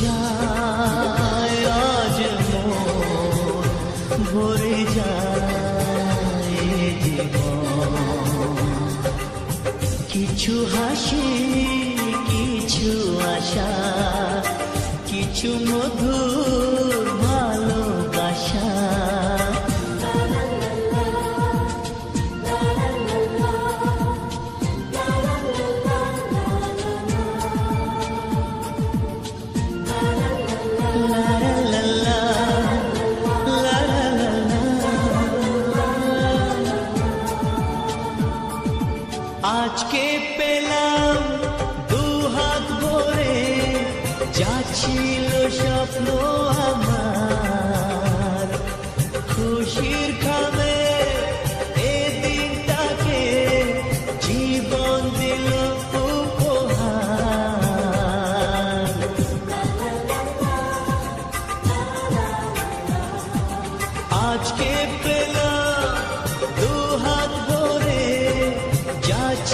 যায় আজ জীবন। কিছু হাসি কিছু আশা কিছু মধুর আজকে পেলাম দু হাত ভরে যাচ্ছিল স্বপ্ন আমার। খুশির খামে এ দিনটাকে জীবন দিল আজকে পেলাম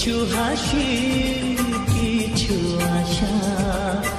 কিছু হাসি কিছু আশা।